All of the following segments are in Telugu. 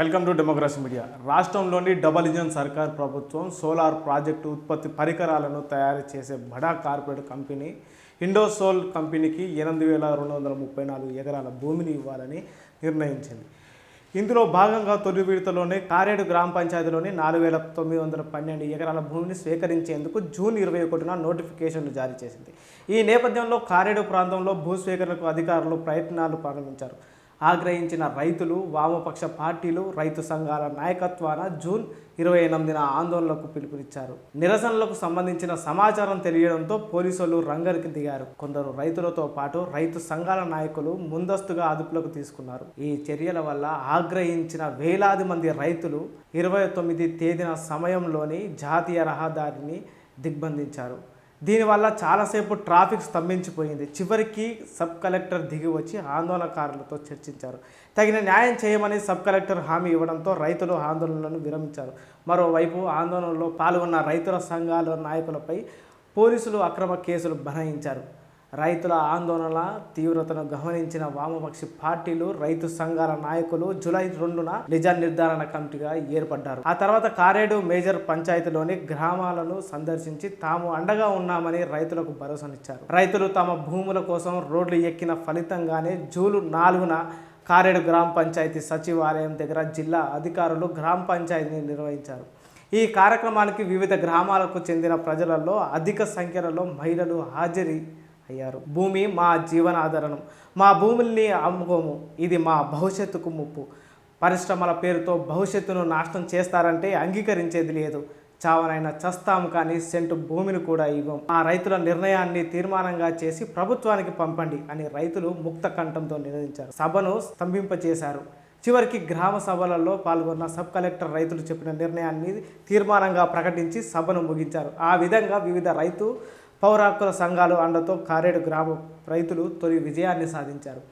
వెల్కమ్ టు డెమోక్రసీ మీడియా రాష్ట్రంలోని డబల్ ఇంజన్ సర్కార్ ప్రభుత్వం సోలార్ ప్రాజెక్టు ఉత్పత్తి పరికరాలను తయారు చేసే బడా కార్పొరేట్ కంపెనీ ఇండోసోల్ కంపెనీకి ఎనిమిది వేల రెండు వందల ముప్పై నాలుగు ఎకరాల భూమిని ఇవ్వాలని నిర్ణయించింది. ఇందులో భాగంగా తొలి విడతలోనే కారేడు గ్రామ పంచాయతీలోని నాలుగు వేల తొమ్మిది వందల పన్నెండు ఎకరాల భూమిని స్వీకరించేందుకు జూన్ ఇరవై ఒకటిన నోటిఫికేషన్లు జారీ చేసింది. ఈ నేపథ్యంలో కారేడు ప్రాంతంలో భూస్వీకరణకు అధికారులు ప్రయత్నాలు ప్రారంభించారు. ఆగ్రహించిన రైతులు వామపక్ష పార్టీలు రైతు సంఘాల నాయకత్వాన జూన్ ఇరవై ఎనిమిదిన ఆందోళనలకు పిలుపునిచ్చారు. నిరసనలకు సంబంధించిన సమాచారం తెలియడంతో పోలీసులు రంగరికి దిగారు. కొందరు రైతులతో పాటు రైతు సంఘాల నాయకులు ముందస్తుగా అదుపులోకి తీసుకున్నారు. ఈ చర్యల వల్ల ఆగ్రహించిన వేలాది మంది రైతులు ఇరవై తొమ్మిది తేదీన సమయంలోని జాతీయ రహదారిని దిగ్బంధించారు. దీనివల్ల చాలాసేపు ట్రాఫిక్ స్తంభించిపోయింది. చివరికి సబ్ కలెక్టర్ దిగి వచ్చి ఆందోళనకారులతో చర్చించారు. తగిన న్యాయం చేయమని సబ్ కలెక్టర్ హామీ ఇవ్వడంతో రైతులు ఆందోళనలను విరమించారు. మరోవైపు ఆందోళనలో పాల్గొన్న రైతుల సంఘాల నాయకులపై పోలీసులు అక్రమ కేసులు బనాయించారు. రైతుల ఆందోళన తీవ్రతను గమనించిన వామపక్షి పార్టీలు రైతు సంఘాల నాయకులు జూలై రెండున నిజ నిర్ధారణ కమిటీగా ఏర్పడ్డారు. ఆ తర్వాత కారేడు మేజర్ పంచాయతీలోని గ్రామాలను సందర్శించి తాము అండగా ఉన్నామని రైతులకు భరోసానిచ్చారు. రైతులు తమ భూముల కోసం రోడ్లు ఎక్కిన ఫలితంగానే జూలు నాలుగున కారేడు గ్రామ పంచాయతీ సచివాలయం దగ్గర జిల్లా అధికారులు గ్రామ పంచాయతీని నిర్వహించారు. ఈ కార్యక్రమానికి వివిధ గ్రామాలకు చెందిన ప్రజలలో అధిక సంఖ్యలో మహిళలు హాజరీ అయ్యారు. భూమి మా జీవనాధారణం. మా భూముల్ని అమ్ముకోము. ఇది మా భవిష్యత్తుకు ముప్పు. పరిశ్రమల పేరుతో భవిష్యత్తును నాశనం చేస్తారంటే అంగీకరించేది లేదు. చావనైనా చస్తాము కానీ సెంటు భూమిని కూడా ఇవ్వం. ఆ రైతుల నిర్ణయాన్ని తీర్మానంగా చేసి ప్రభుత్వానికి పంపండి అని రైతులు ముక్త కంఠంతో నినదించారు. సభను స్తంభింపచేశారు చివరికి గ్రామ సభలలో పాల్గొన్న సబ్ కలెక్టర్ రైతులు చెప్పిన నిర్ణయాన్ని తీర్మానంగా ప్రకటించి సభను ముగించారు. ఆ విధంగా వివిధ రైతు పౌర హక్కుల సంఘాలు అండతో కారేడు గ్రామ రైతులు తొలి విజయాన్ని సాధించారు.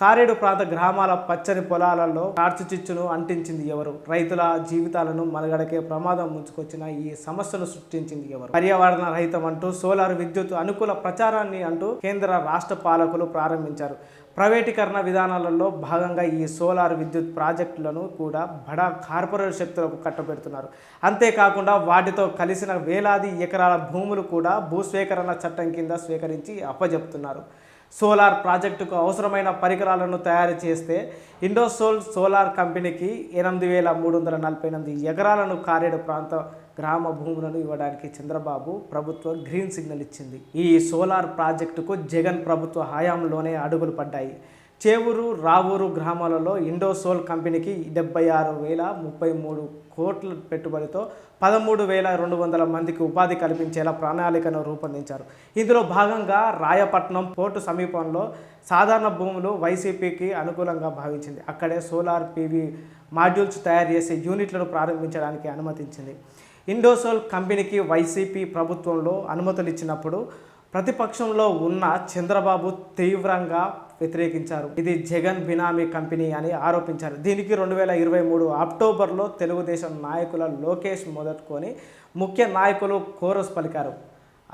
కారేడు ప్రాంత గ్రామాల పచ్చని పొలాలలో కార్చుచిచ్చును అంటించింది ఎవరు? రైతుల జీవితాలను మలగడకే ప్రమాదం ముంచుకొచ్చిన ఈ సమస్యను సృష్టించింది ఎవరు? పర్యావరణ రహితం అంటూ సోలార్ విద్యుత్ అనుకూల ప్రచారాన్ని అంటూ కేంద్ర రాష్ట్ర పాలకులు ప్రారంభించారు. ప్రైవేటీకరణ విధానాలలో భాగంగా ఈ సోలార్ విద్యుత్ ప్రాజెక్టులను కూడా బడా కార్పొరేట్ శక్తులకు కట్టబెడుతున్నారు. అంతేకాకుండా వాటితో కలిసిన వేలాది ఎకరాల భూములు కూడా భూస్వీకరణ చట్టం కింద స్వీకరించి అప్పజెప్తున్నారు. సోలార్ ప్రాజెక్టుకు అవసరమైన పరికరాలను తయారు చేస్తే ఇండోసోల్ సోలార్ కంపెనీకి ఎనిమిది వేల మూడు వందల నలభై ఎనిమిది ఎకరాలను కారేడు ప్రాంత గ్రామ భూములను ఇవ్వడానికి చంద్రబాబు ప్రభుత్వం గ్రీన్ సిగ్నల్ ఇచ్చింది. ఈ సోలార్ ప్రాజెక్టుకు జగన్ ప్రభుత్వ హయాంలోనే అడుగులు పడ్డాయి. చేవూరు రావూరు గ్రామాలలో ఇండోసోల్ కంపెనీకి డెబ్బై ఆరు వేల ముప్పై మూడు కోట్ల పెట్టుబడితో పదమూడు వేల రెండు వందల మందికి ఉపాధి కల్పించేలా ప్రణాళికను రూపొందించారు. ఇందులో భాగంగా రాయపట్నం పోర్టు సమీపంలో సాధారణ భూములు వైసీపీకి అనుకూలంగా భావించింది. అక్కడే సోలార్ పీవీ మాడ్యూల్స్ తయారు చేసే యూనిట్లను ప్రారంభించడానికి అనుమతించింది. ఇండోసోల్ కంపెనీకి వైసీపీ ప్రభుత్వంలో అనుమతులు ఇచ్చినప్పుడు ప్రతిపక్షంలో ఉన్న చంద్రబాబు తీవ్రంగా వ్యతిరేకించారు. ఇది జగన్ బినామీ కంపెనీ అని ఆరోపించారు. దీనికి రెండు వేల ఇరవై మూడు అక్టోబర్లో తెలుగుదేశం నాయకుల లోకేష్ మొదట్కొని ముఖ్య నాయకులు కోరస్ పలికారు.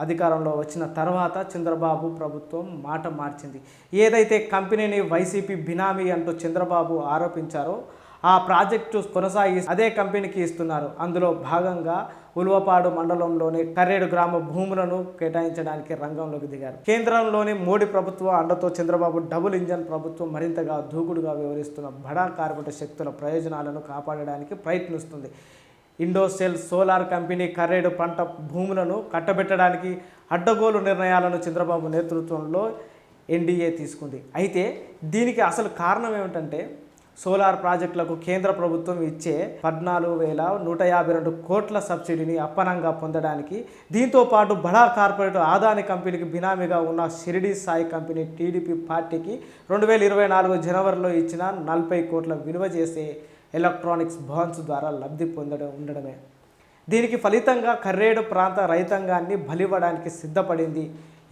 అధికారంలో వచ్చిన తర్వాత చంద్రబాబు ప్రభుత్వం మాట మార్చింది. ఏదైతే కంపెనీని వైసీపీ బినామీ అంటూ చంద్రబాబు ఆరోపించారో ఆ ప్రాజెక్టు కొనసాగి అదే కంపెనీకి ఇస్తున్నారు. అందులో భాగంగా ఉల్వపాడు మండలంలోని కర్రేడు గ్రామ భూములను కేటాయించడానికి రంగంలోకి దిగారు. కేంద్రంలోని మోడీ ప్రభుత్వం అండతో చంద్రబాబు డబుల్ ఇంజన్ ప్రభుత్వం మరింతగా దూకుడుగా వ్యవహరిస్తున్న బడా కార్మిక శక్తుల ప్రయోజనాలను కాపాడడానికి ప్రయత్నిస్తుంది. ఇండోసెల్ సోలార్ కంపెనీ కర్రేడు పంట భూములను కట్టబెట్టడానికి అడ్డగోలు నిర్ణయాలను చంద్రబాబు నేతృత్వంలో ఎన్డీఏ తీసుకుంది. అయితే దీనికి అసలు కారణం ఏమిటంటే సోలార్ ప్రాజెక్టులకు కేంద్ర ప్రభుత్వం ఇచ్చే పద్నాలుగు వేల నూట యాభై రెండు కోట్ల సబ్సిడీని అప్పనంగా పొందడానికి దీంతో పాటు బడా కార్పొరేట్ ఆదాని కంపెనీకి బినామీగా ఉన్న షిరిడి సాయి కంపెనీ టీడీపీ పార్టీకి రెండు వేల ఇరవై నాలుగు జనవరిలో ఇచ్చిన నలభై కోట్ల విలువ చేసే ఎలక్ట్రానిక్స్ బాండ్స్ ద్వారా లబ్ధి పొందడం ఉండడమే. దీనికి ఫలితంగా కర్రేడు ప్రాంత రైతాంగాన్ని బలివ్వడానికి సిద్ధపడింది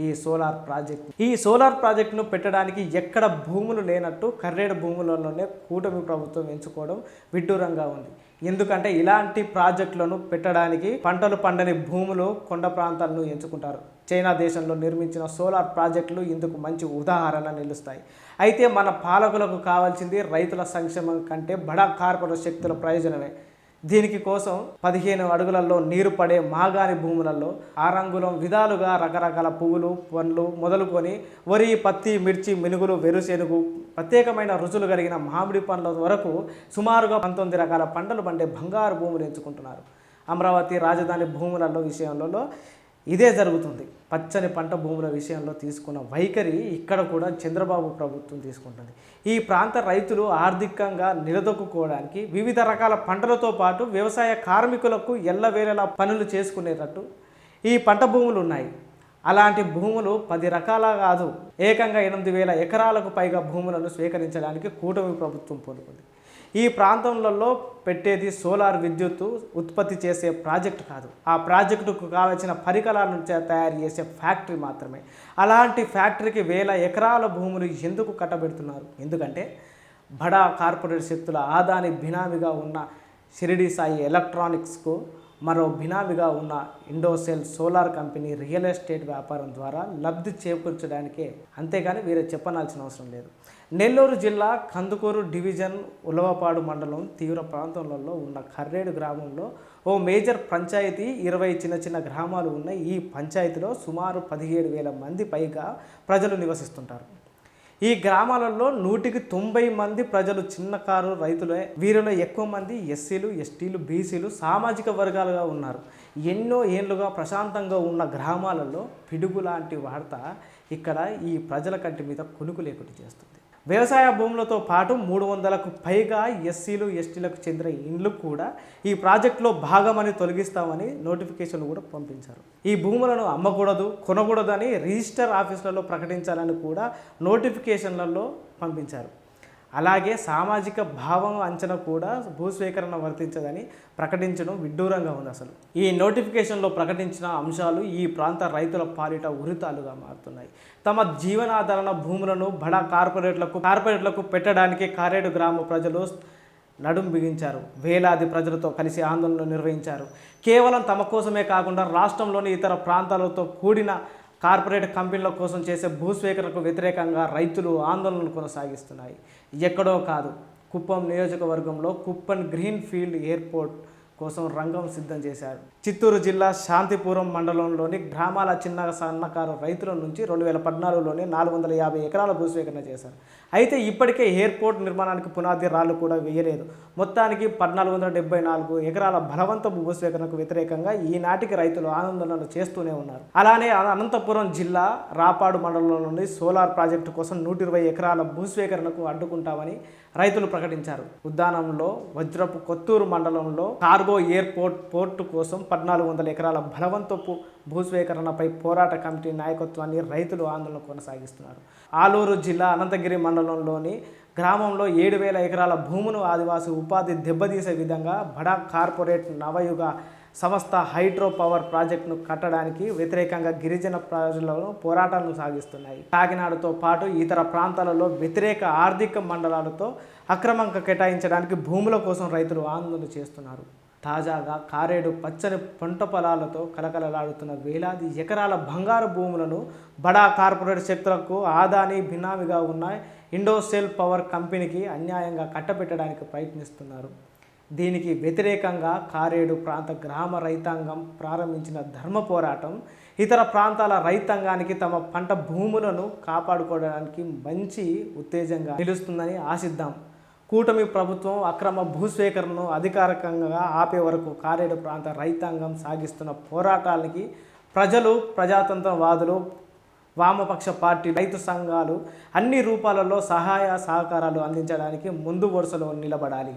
ఈ సోలార్ ప్రాజెక్ట్. ఈ సోలార్ ప్రాజెక్టును పెట్టడానికి ఎక్కడ భూములు లేనట్టు కర్రేడు భూములలోనే కూటమి ప్రభుత్వం ఎంచుకోవడం విడ్డూరంగా ఉంది. ఎందుకంటే ఇలాంటి ప్రాజెక్టులను పెట్టడానికి పంటలు పండని భూములు కొండ ప్రాంతాలను ఎంచుకుంటారు. చైనా దేశంలో నిర్మించిన సోలార్ ప్రాజెక్టులు ఇందుకు మంచి ఉదాహరణ నిలుస్తాయి. అయితే మన పాలకులకు కావాల్సింది రైతుల సంక్షేమం కంటే బడా కార్పొరేట్ శక్తుల ప్రయోజనమే. దీనికి కోసం పదిహేను అడుగులలో నీరు పడే మాగాని భూములలో ఆరంగులం విధాలుగా రకరకాల పువ్వులు పండ్లు మొదలుకొని వరి పత్తి మిర్చి మినుగులు వెరుశెనుగు ప్రత్యేకమైన రుచులు కలిగిన మామిడి పండ్ల వరకు సుమారుగా పంతొమ్మిది రకాల పంటలు పండే బంగారు భూములు ఎంచుకుంటున్నారు. అమరావతి రాజధాని భూములలో విషయంలో ఇదే జరుగుతుంది. పచ్చని పంట భూముల విషయంలో తీసుకున్న వైఖరి ఇక్కడ కూడా చంద్రబాబు ప్రభుత్వం తీసుకుంటుంది. ఈ ప్రాంత రైతులు ఆర్థికంగా నిలదొక్కుకోవడానికి వివిధ రకాల పంటలతో పాటు వ్యవసాయ కార్మికులకు ఎల్లవేళలా పనులు చేసుకునేటట్టు ఈ పంట భూములు ఉన్నాయి. అలాంటి భూములు పది రకాల కాదు. ఏకంగా ఎనిమిది వేల ఎకరాలకు పైగా భూములను స్వీకరించడానికి కూటమి ప్రభుత్వం పూనుకుంది ఈ ప్రాంతంలో పెట్టేది సోలార్ విద్యుత్ ఉత్పత్తి చేసే ప్రాజెక్టు కాదు. ఆ ప్రాజెక్టుకు కావలసిన పరికరాలను చే- తయారు చేసే ఫ్యాక్టరీ మాత్రమే. అలాంటి ఫ్యాక్టరీకి వేల ఎకరాల భూములు ఎందుకు కట్టబెడుతున్నారు? ఎందుకంటే బడా కార్పొరేట్ శక్తుల ఆదాని బినామీగా ఉన్న షిరిడి సాయి ఎలక్ట్రానిక్స్కు మరో బినామీగా ఉన్న Indosol solar company real estate వ్యాపారం ద్వారా లబ్ధి చేకూర్చడానికే. అంతేగాని వీరే చెప్పనాల్సిన అవసరం లేదు. నెల్లూరు జిల్లా కందుకూరు డివిజన్ ఉలవపాడు మండలం తీవ్ర ప్రాంతంలో ఉన్న కర్రేడు గ్రామంలో ఓ మేజర్ పంచాయతీ ఇరవై చిన్న చిన్న గ్రామాలు ఉన్న ఈ పంచాయతీలో సుమారు పదిహేడు వేల మంది పైగా ప్రజలు నివసిస్తుంటారు. ఈ గ్రామాలలో నూటికి తొంభై మంది ప్రజలు చిన్న కారు రైతులే వీరిలో ఎక్కువ మంది ఎస్సీలు ఎస్టీలు బీసీలు సామాజిక వర్గాలుగా ఉన్నారు. ఎన్నో ఏళ్ళుగా ప్రశాంతంగా ఉన్న గ్రామాలలో పిడుగు లాంటి వార్త ఇక్కడ ఈ ప్రజల కంటి మీద కొనుకు లేకుండా చేస్తుంది. వ్యవసాయ భూములతో పాటు మూడు వందలకు పైగా ఎస్సీలు ఎస్టీలకు చెందిన ఇండ్లు కూడా ఈ ప్రాజెక్టులో భాగమని తొలగిస్తామని నోటిఫికేషన్ కూడా పంపించారు. ఈ భూములను అమ్మకూడదు కొనకూడదని రిజిస్టర్ ఆఫీసులలో ప్రకటించాలని కూడా నోటిఫికేషన్లలో పంపించారు. అలాగే సామాజిక భావం అంచనా కూడా భూస్వీకరణ వర్తించదని ప్రకటించడం విడ్డూరంగా ఉంది అసలు. ఈ నోటిఫికేషన్లో ప్రకటించిన అంశాలు ఈ ప్రాంత రైతుల పాలిట ఉరితాలుగా మారుతున్నాయి. తమ జీవనాధారణ భూములను బడా కార్పొరేట్లకు కార్పొరేట్లకు పెట్టడానికి కారేడు గ్రామ ప్రజలు నడుం బిగించారు. వేలాది ప్రజలతో కలిసి ఆందోళనలు నిర్వహించారు. కేవలం తమ కోసమే కాకుండా రాష్ట్రంలోని ఇతర ప్రాంతాలతో కూడిన కార్పొరేట్ కంపెనీల కోసం చేసే భూస్వీకరణకు వ్యతిరేకంగా రైతులు ఆందోళనలు కొనసాగిస్తున్నాయి. ఎక్కడో కాదు కుప్పం నియోజకవర్గంలో కుప్పన్ గ్రీన్ ఫీల్డ్ ఎయిర్పోర్ట్ కోసం రంగం సిద్ధం చేశారు. చిత్తూరు జిల్లా శాంతిపురం మండలంలోని గ్రామాల చిన్న సన్నకారు రైతుల నుంచి రెండు వేల పద్నాలుగులోనే నాలుగు వందల యాభై ఎకరాల భూస్వీకరణ చేశారు. అయితే ఇప్పటికే ఎయిర్పోర్ట్ నిర్మాణానికి పునాది రాళ్ళు కూడా వేయలేదు. మొత్తానికి పద్నాలుగు వందల డెబ్బై నాలుగు ఎకరాల బలవంత భూస్వీకరణకు వ్యతిరేకంగా ఈనాటికి రైతులు ఆందోళనలు చేస్తూనే ఉన్నారు. అలానే అనంతపురం జిల్లా రాపాడు మండలంలోని సోలార్ ప్రాజెక్టు కోసం నూట ఇరవై ఎకరాల భూస్వీకరణకు అడ్డుకుంటామని రైతులు ప్రకటించారు. ఉద్దానంలో వజ్రపు కొత్తూరు మండలంలో కార్గో ఎయిర్పోర్ట్ పోర్టు కోసం పద్నాలుగు వందల ఎకరాల బలవంతపు భూస్వీకరణపై పోరాట కమిటీ నాయకత్వాన్ని రైతులు ఆందోళన కొనసాగిస్తున్నారు. ఆలూరు జిల్లా అనంతగిరి మండలంలోని గ్రామంలో ఏడు వేల ఎకరాల భూమును ఆదివాసీ ఉపాధి దెబ్బతీసే విధంగా బడా కార్పొరేట్ నవయుగ సంస్థ హైడ్రో పవర్ ప్రాజెక్టును కట్టడానికి వ్యతిరేకంగా గిరిజన ప్రజలను పోరాటాలను సాగిస్తున్నాయి. కాకినాడతో పాటు ఇతర ప్రాంతాలలో వ్యతిరేక ఆర్థిక మండలాలతో అక్రమంగా కేటాయించడానికి భూముల కోసం రైతులు ఆందోళన చేస్తున్నారు. తాజాగా కారేడు పచ్చని పంట పొలాలతో కలకలలాడుతున్న వేలాది ఎకరాల బంగారు భూములను బడా కార్పొరేట్ శక్తులకు ఆదాని బినామీగా ఉన్న ఇండోసెల్ పవర్ కంపెనీకి అన్యాయంగా కట్టబెట్టడానికి ప్రయత్నిస్తున్నారు. దీనికి వ్యతిరేకంగా కారేడు ప్రాంత గ్రామ రైతాంగం ప్రారంభించిన ధర్మ పోరాటం ఇతర ప్రాంతాల రైతాంగానికి తమ పంట భూములను కాపాడుకోవడానికి మంచి ఉత్తేజంగా నిలుస్తుందని ఆశిద్దాం. కూటమి ప్రభుత్వం అక్రమ భూస్వీకరణను అధికారికంగా ఆపే వరకు కారేడు ప్రాంత రైతాంగం సాగిస్తున్న పోరాటానికి ప్రజలు ప్రజాతంత్రవాదులు వామపక్ష పార్టీ రైతు సంఘాలు అన్ని రూపాలలో సహాయ సహకారాలు అందించడానికి ముందు వరుసలో నిలబడాలి.